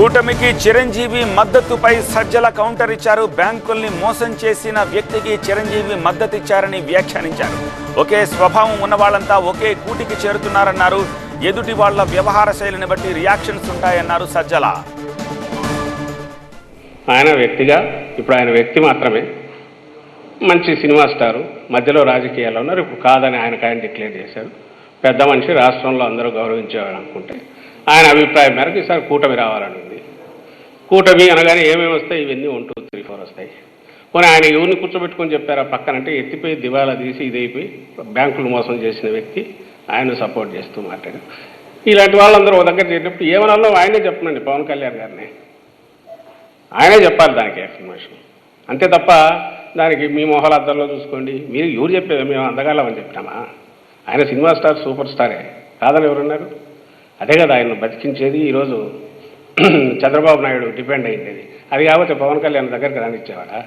కూటమికి చిరంజీవి మద్దతుపై సజ్జల కౌంటర్ ఇచ్చారు. బ్యాంకుల్ని మోసం చేసిన వ్యక్తికి చిరంజీవి మద్దతిచ్చారని వ్యాఖ్యానించారు. ఒకే స్వభావం ఉన్న వాళ్ళంతా ఒకే కూటికి చేరుతున్నారన్నారు. ఎదుటి వాళ్ళ వ్యవహార శైలిని బట్టి రియాక్షన్స్ ఉంటాయన్నారు సజ్జల. ఆయన వ్యక్తిగా ఇప్పుడు ఆయన వ్యక్తి మాత్రమే మంచి సినిమా స్టారు మధ్యలో రాజకీయాల్లో ఉన్నారు. ఇప్పుడు కాదని ఆయనకు ఆయన డిక్లేర్ చేశారు. పెద్ద మనిషి రాష్ట్రంలో అందరూ గౌరవించేవారు అనుకుంటే ఆయన అభిప్రాయం మేరకు ఈసారి కూటమి రావాలని కూటమి అనగానే ఏమేమి వస్తాయి? ఇవన్నీ వన్ టూ త్రీ ఫోర్ వస్తాయి. పోనీ ఆయన ఎవరిని కూర్చోబెట్టుకొని చెప్పారా? పక్కనంటే ఎత్తిపోయి దివాలా తీసి ఇదైపోయి బ్యాంకులు మోసం చేసిన వ్యక్తి ఆయన సపోర్ట్ చేస్తూ మాట్లాడారు ఇలాంటి వాళ్ళందరూ ఒక దగ్గర చేరినప్పుడు ఏమనాలో ఆయనే చెప్పనండి పవన్ కళ్యాణ్ గారిని. ఆయనే చెప్పాలి దానికి ఎక్స్ప్లెనేషన్ అంతే తప్ప దానికి మీ మొహాల అద్దంలో చూసుకోండి. మీరు ఎవరు చెప్పేది? మేము అందగాలమని చెప్తామా? ఆయన సినిమా స్టార్ సూపర్ స్టారే. కాదని ఎవరున్నారు? అదే కదా ఆయన బతికించేది ఈరోజు. చంద్రబాబు నాయుడు డిపెండ్ అయింది అది కాకపోతే పవన్ కళ్యాణ్ దగ్గరికి రానిచ్చేవాడా?